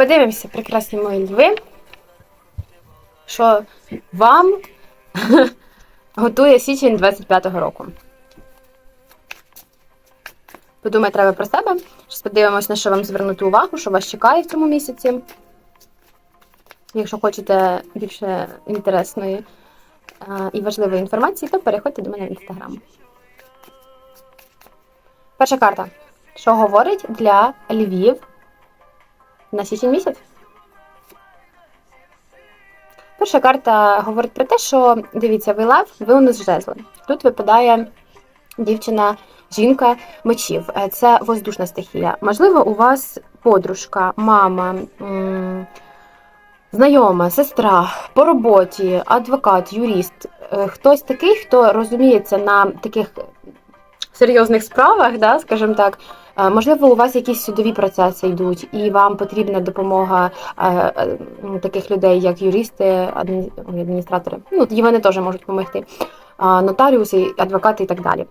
Подивимося, прекрасні мої льви, що вам готує січень 25-го року. Подумай треба про себе. Щас подивимось, на що вам звернути увагу, що вас чекає в цьому місяці. Якщо хочете більше інтересної е, і важливої інформації, то переходьте до мене в інстаграм. Перша карта. Що говорить для львів на січень місяць? Перша карта говорить про те, що дивіться, ви лев, ви у нас жезли. Тут випадає дівчина, жінка мечів. Е, Це воздушна стихія. Можливо, у вас подружка, мама, знайома, сестра по роботі, адвокат, юрист. Е, Хтось такий, хто розуміється на таких серйозних справах, да, скажімо так. Е, Можливо, у вас якісь судові процеси йдуть, і вам потрібна допомога е, е, таких людей, як юристи, адміністратори. Ну, і вони теж можуть допомогти. Нотаріуси, адвокати і так далі.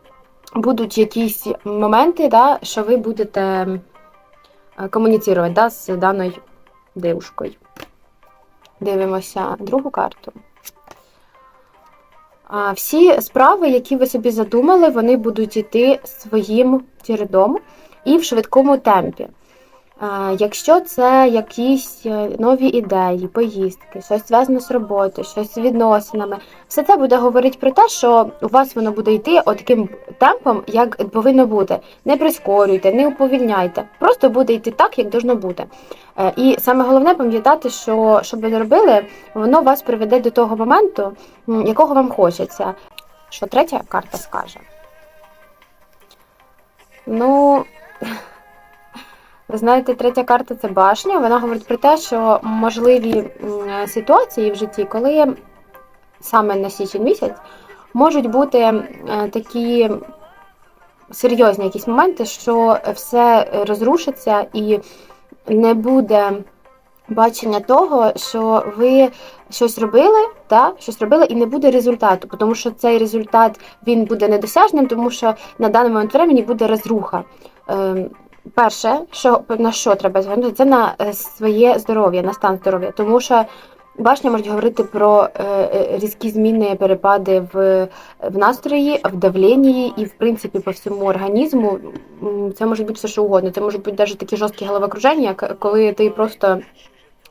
Будуть якісь моменти, да, що ви будете комуніцирувати да, з даною девушкою. Дивимося другу карту. А, Всі справи, які ви собі задумали, вони будуть йти своїм чередом і в швидкому темпі. Якщо це якісь е, нові ідеї, поїздки, щось зв'язане з роботою, щось з відносинами, все це буде говорити про те, що у вас воно буде йти таким темпом, як повинно бути. Не прискорюйте, не уповільняйте. Просто буде йти так, як должно бути. Е, І саме головне пам'ятати, що що б ви не робили, воно вас приведе до того моменту, якого вам хочеться. Що третя карта скаже? Ну, ви знаєте, третя карта це башня. Вона говорить про те, що можливі ситуації в житті, коли саме на січень місяць можуть бути такі серйозні якісь моменти, що все розрушиться і не буде бачення того, що ви щось робили, та, щось робили, і не буде результату, тому що цей результат він буде недосяжним, тому що на даний момент времени буде розруха. Перше, що на що треба звернути, це на е, своє здоров'я, на стан здоров'я, тому що башня може говорити про е, е, різкі зміни, перепади в, в настрої, в давленні і, в принципі, по всьому організму. Це може бути все що угодно. Це можуть бути навіть такі жорсткі головокруження, коли ти просто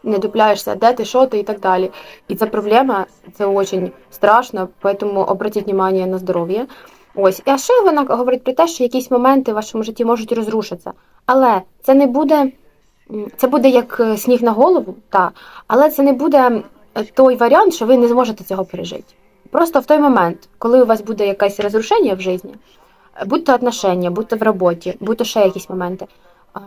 не дупляєшся, де ти, що ти і так далі. І це проблема, це дуже страшно, тому обратіть внимание на здоров'я. Ось, а ще вона говорить про те, що якісь моменти в вашому житті можуть розрушитися. Але це не буде, це буде як е, сніг на голову, та, але це не буде той варіант, що ви не зможете цього пережити. Просто в той момент, коли у вас буде якесь розрушення в житті, будь то отношення, будь то в роботі, будь то ще якісь моменти.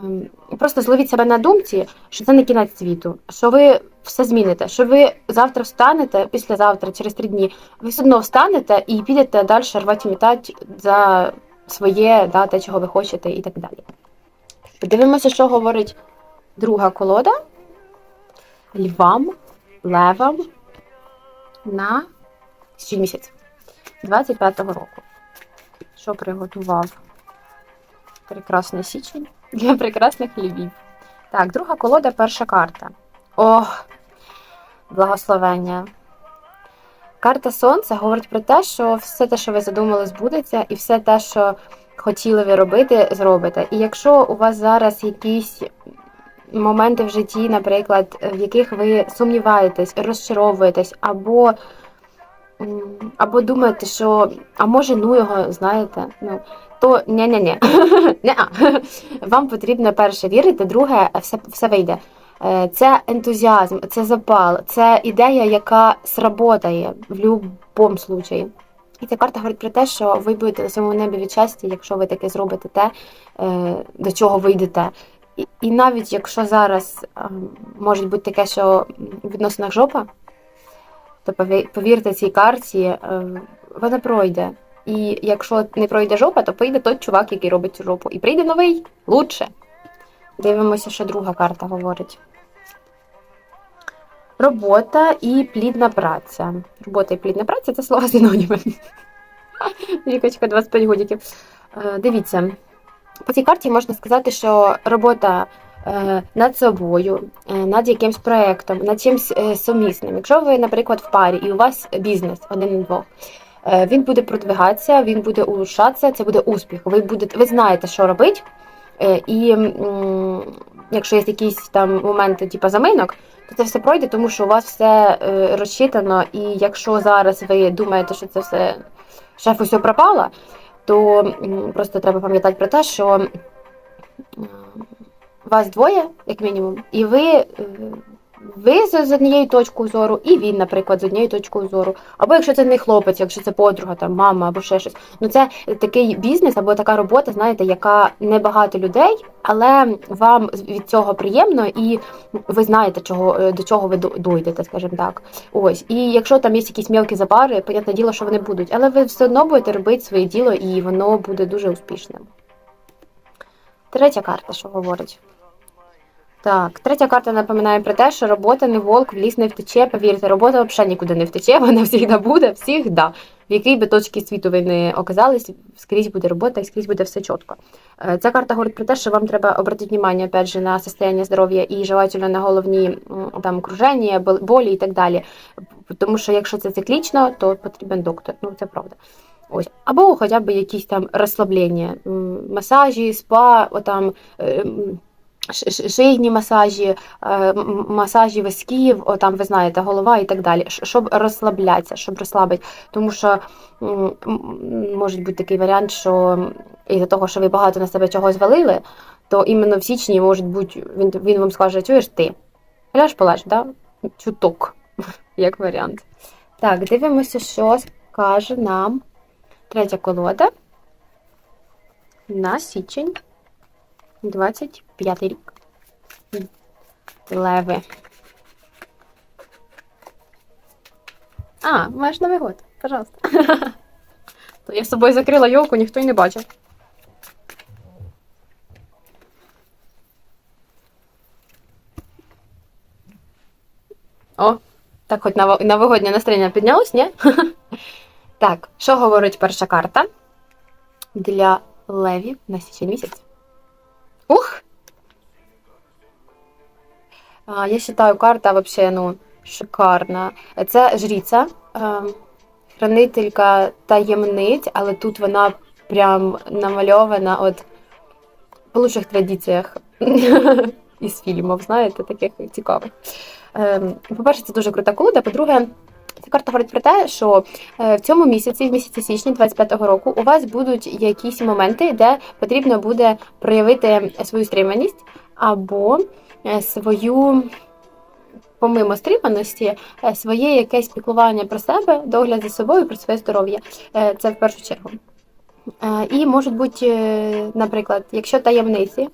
Ем, Просто зловіть себе на думці, що це не кінець світу, що ви все зміните, що ви завтра встанете, післязавтра, через три дні, ви все одно встанете і підете далі рвати мітати за своє, да, те, чого ви хочете, і так далі. Подивимося, що говорить друга колода львам, левам на січень місяць 25-го року. Що приготував прекрасний січень для прекрасних львів. Так, друга колода, перша карта. Ох, благословення. Карта Сонця говорить про те, що все те, що ви задумали, збудеться, і все те, що хотіли ви робити, зробите. І якщо у вас зараз якісь моменти в житті, наприклад, в яких ви сумніваєтесь, розчаровуєтесь, або, або думаєте, що а може ну його, знаєте, ну, то ні-ні-ні. Вам потрібно перше вірити, друге, все, все вийде. Е, Це ентузіазм, це запал, це ідея, яка сработає в будь-якому случаї. І ця карта говорить про те, що ви будете на цьому небі від щастя, якщо ви таке зробите те, е, до чого ви йдете. І, і навіть якщо зараз е, може бути таке, що в жопа, то повірте цій карті, вона пройде. І якщо не пройде жопа, то прийде той чувак, який робить цю жопу. І прийде новий лучше. Дивимося, що друга карта говорить. Робота і плідна праця. Робота і плідна праця це слова синоніми. Вікочка 25 годиків. Е, Дивіться, по цій карті можна сказати, що робота е, над собою, е, над якимсь проєктом, над чимось сумісним. Якщо ви, наприклад, в парі і у вас бізнес один на двох, він буде продвигатися, він буде улучшатися, це буде успіх. Ви будете, ви знаєте, що робити. Е, І якщо є якісь там моменти, типу заминок, то це все пройде, тому що у вас все е, розчитано, і якщо зараз ви думаєте, що це все шеф усе пропало, то просто треба пам'ятати про те, що вас двоє, як мінімум, і ви, е, ви з однією точкою зору, і він, наприклад, з однією точкою зору. Або якщо це не хлопець, якщо це подруга, там мама або ще щось. Ну це такий бізнес або така робота, знаєте, яка не багато людей, але вам від цього приємно, і ви знаєте, чого е, до чого ви дойдете, скажімо так. Ось, і якщо там є якісь мілкі запари, понятне діло, що вони будуть, але ви все одно будете робити своє діло, і воно буде дуже успішним. Третя карта, що говорить. Так, третя карта напоминає про те, що робота не волк, в ліс не втече. Повірте, робота взагалі нікуди не втече, вона завжди буде, всігда. В якій би точці світу ви не оказались, скрізь буде робота і скрізь буде все чітко. Е, Ця карта говорить про те, що вам треба обратити увагу, опять же, на состояние здоров'я і желательно на головні там окруження, болі і так далі. Тому що якщо це циклічно, то потрібен доктор. Ну це правда. Ось. Або хоча б якісь там розслаблення, масажі, спа, отам. Шийні масажі, е, масажі висків, о, там ви знаєте, голова і так далі, щоб розслаблятися, щоб розслабити. Тому що може бути такий варіант, що із-за того, що ви багато на себе чогось звалили, то іменно в січні може бути, він, він вам скаже, чуєш ти? Ляж полеж, да? Чуток, як варіант. Так, дивимося, що скаже нам третя колода на січень 25 рік. Леви. А, маєш Новий год, пожалуйста. То я з собою закрила йолку, ніхто й не бачив. О, так хоч ново- новогоднє настроєння піднялось, ні? Так, що говорить перша карта для левів на січень місяць? Ух! Я вважаю, карта вообще, ну, шикарна. Це жріця, хранителька таємниць, але тут вона прям намальована от по лучших традиціях із фільмів, знаєте, таких цікавих. Ем, По-перше, це дуже крута колода. По-друге, ця карта говорить про те, що е, в цьому місяці, в місяці січні 25-го року, у вас будуть якісь моменти, де потрібно буде проявити свою стриманість або е, свою. Помимо стриманості, е, своє якесь піклування про себе, догляд за собою, про своє здоров'я. Це в першу чергу. І можуть бути, наприклад, якщо таємниці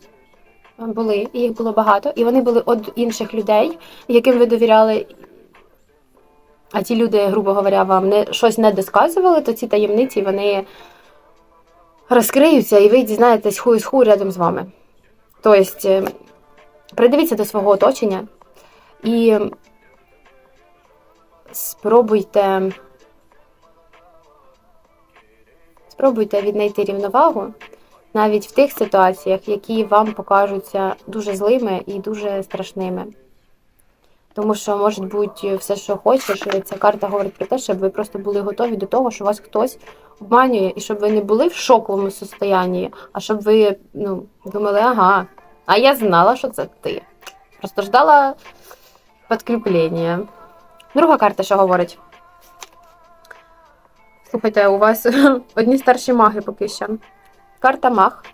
були, і їх було багато, і вони були від інших людей, яким ви довіряли, а ті люди, грубо говоря, вам не, щось не досказували, то ці таємниці вони розкриються, і ви дізнаєтесь ху з ху рядом з вами. Тобто, е, придивіться до свого оточення і спробуйте. Спробуйте віднайти рівновагу навіть в тих ситуаціях, які вам покажуться дуже злими і дуже страшними. Тому що може бути все, що хочеш, і ця карта говорить про те, щоб ви просто були готові до того, що вас хтось обманює, і щоб ви не були в шоковому состоянні, а щоб ви ну, думали, ага, а я знала, що це ти. Просто ждала підкріплення. Друга карта, що говорить. Слухайте, у вас одні старші маги поки що. Карта маг.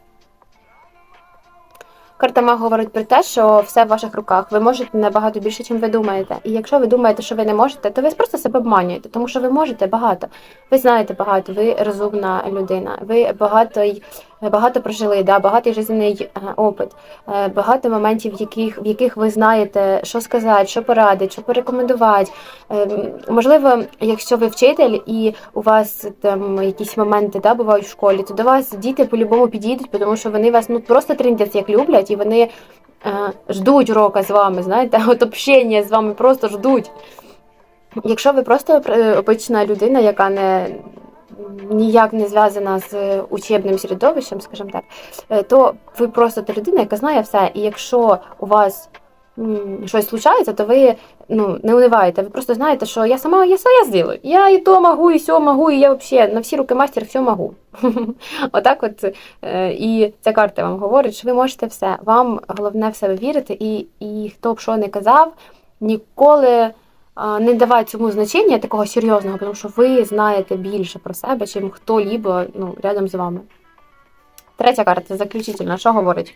Карта маг говорить про те, що все в ваших руках. Ви можете набагато більше, ніж ви думаєте. І якщо ви думаєте, що ви не можете, то ви просто себе обманюєте, тому що ви можете багато. Ви знаєте багато, ви розумна людина, ви багато й- багато прожили, да, багатий жизненний е, опит, е, багато моментів, в яких, в яких ви знаєте, що сказати, що порадити, що порекомендувати. Ем, Можливо, якщо ви вчитель і у вас там якісь моменти да, бувають в школі, то до вас діти по-любому підійдуть, тому що вони вас ну просто триндять як люблять, і вони е, ждуть урока з вами, знаєте, от общення з вами просто ждуть. Якщо ви просто е, обична людина, яка не, ніяк не зв'язана з учебним середовищем, скажімо так, е, то ви просто та людина, яка знає все. І якщо у вас щось случається, то ви ну, не униваєте. Ви просто знаєте, що я сама я все я зроблю. Я і то можу, і сьо можу, і я взагалі на всі руки мастер все можу. Отак от е, і ця карта вам говорить, що ви можете все. Вам головне в себе вірити, і, і хто б що не казав, ніколи не давай цьому значення такого серйозного, тому що ви знаєте більше про себе, чим хто-либо ну, рядом з вами. Третя карта заключительна, що говорить?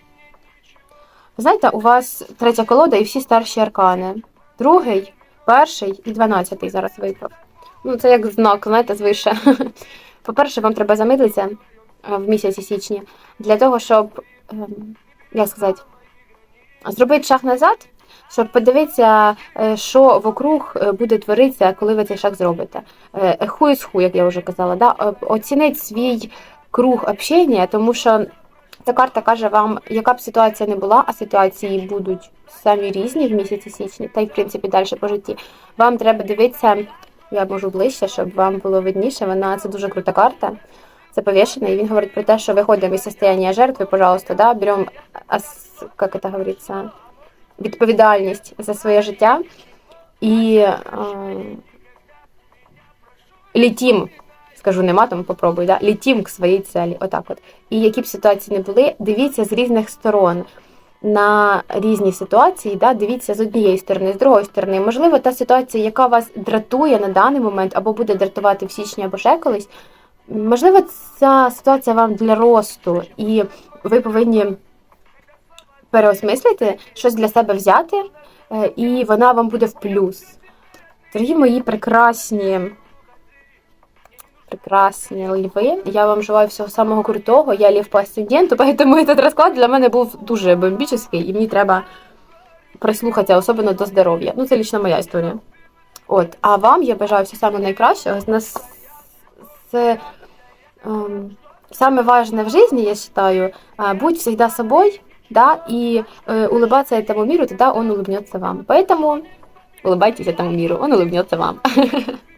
Знаєте, у вас третя колода і всі старші аркани. Другий, перший і дванадцятий зараз випав. Ну, це як знак, знаєте, звише. По-перше, вам треба замислитися е, в місяці січні для того, щоб, ем, як сказати, зробити шаг назад, щоб подивитися, е, що вокруг е, буде творитися, коли ви цей шаг зробите. Ху із ху, як я вже казала, да? Е, оцініть свій круг общення, тому що ця карта каже вам, яка б ситуація не була, а ситуації будуть самі різні в місяці січні, та й в принципі далі по житті. Вам треба дивитися, я можу ближче, щоб вам було видніше. Вона це дуже крута карта. Це повішений, і він говорить про те, що виходимо із состояння жертви, пожалуйста, да, беремо, як це говориться, відповідальність за своє життя і е, літім, скажу не матом, попробуй, да, літім к своїй цілі. Отак от. І які б ситуації не були, дивіться з різних сторон. На різні ситуації, да, дивіться з однієї сторони, з другої сторони. Можливо, та ситуація, яка вас дратує на даний момент, або буде дратувати в січні, або ще колись, можливо, ця ситуація вам для росту, і ви повинні переосмислити, щось для себе взяти, е, і вона вам буде в плюс. Дорогі мої прекрасні, прекрасні льви, я вам желаю всього самого крутого. Я лів по асценденту, поэтому этот розклад для мене був дуже бомбічний, і мені треба прислухатися, особливо до здоров'я. Ну, це лічно моя історія. От, а вам я бажаю всього самого найкращого. Нас це ем, саме важне в жизни, я считаю, а, будь всегда собой, да, и э, улыбаться этому миру, тогда он улыбнется вам. Поэтому улыбайтесь этому миру, он улыбнется вам.